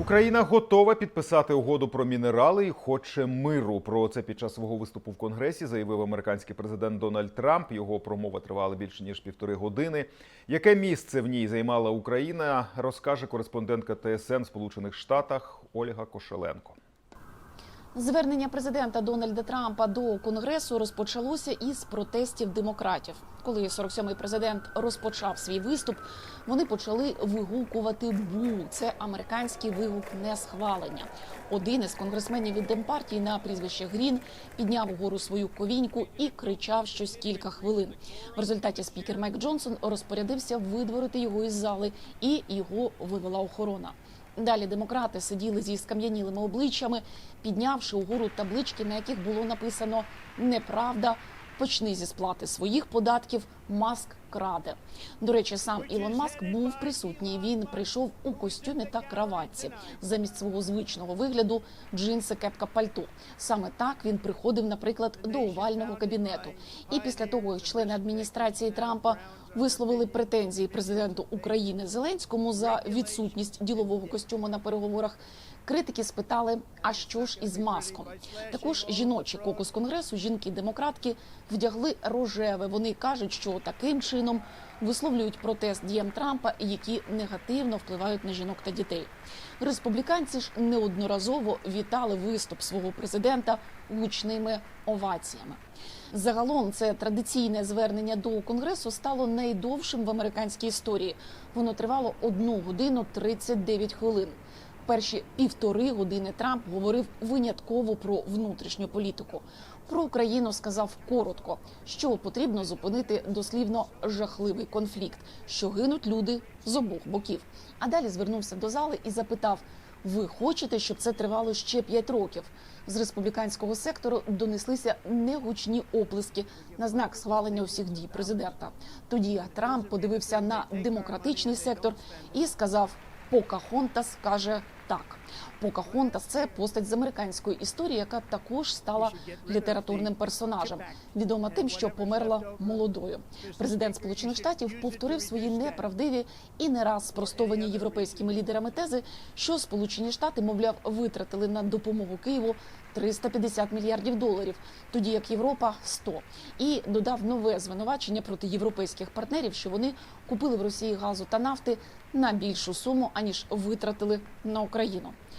Україна готова підписати угоду про мінерали і хоче миру. Про це під час свого виступу в конгресі заявив американський президент Дональд Трамп. Його промова тривала більше ніж півтори години. Яке місце в ній займала Україна, розкаже кореспондентка ТСН Сполучених Штатах Ольга Кошеленко. Звернення президента Дональда Трампа до конгресу розпочалося із протестів демократів. Коли 47-й президент розпочав свій виступ, вони почали вигукувати бу. Це американський вигук несхвалення. Один із конгресменів від демпартії на прізвище Грін підняв угору свою ковіньку і кричав щось кілька хвилин. В результаті спікер Майк Джонсон розпорядився видворити його із зали, і його вивела охорона. Далі демократи сиділи зі скам'янілими обличчями, піднявши угору таблички, на яких було написано Неправда. Почни зі сплати своїх податків. Маск краде. До речі, сам Ілон Маск був присутній. Він прийшов у костюмі та краватці замість свого звичного вигляду джинси, кепка, пальто. Саме так він приходив, наприклад, до овального кабінету. І після того, як члени адміністрації Трампа висловили претензії президенту України Зеленському за відсутність ділового костюму на переговорах. Критики спитали, а що ж із маском? Також жіночий кокус конгресу, жінки-демократки вдягли рожеве. Вони кажуть, що таким чином висловлюють протест діям Трампа, які негативно впливають на жінок та дітей. Республіканці ж неодноразово вітали виступ свого президента гучними оваціями. Загалом це традиційне звернення до конгресу стало найдовшим в американській історії. Воно тривало 1 годину 39 хвилин. Перші півтори години Трамп говорив винятково про внутрішню політику. Про Україну сказав коротко, що потрібно зупинити дослівно жахливий конфлікт, що гинуть люди з обох боків. А далі звернувся до зали і запитав: Ви хочете, щоб це тривало ще п'ять років? З республіканського сектору донеслися негучні оплески на знак схвалення усіх дій президента. Тоді Трамп подивився на демократичний сектор і сказав: Покахонтас каже так. Покахонтас це постать з американської історії, яка також стала літературним персонажем, відома тим, що померла молодою. Президент Сполучених Штатів повторив свої неправдиві і не раз спростовані європейськими лідерами тези, що Сполучені Штати, мовляв, витратили на допомогу Києву 350 мільярдів доларів, тоді як Європа 100. і додав нове звинувачення проти європейських партнерів, що вони купили в Росії газу та нафти на більшу суму аніж витратили на Україну.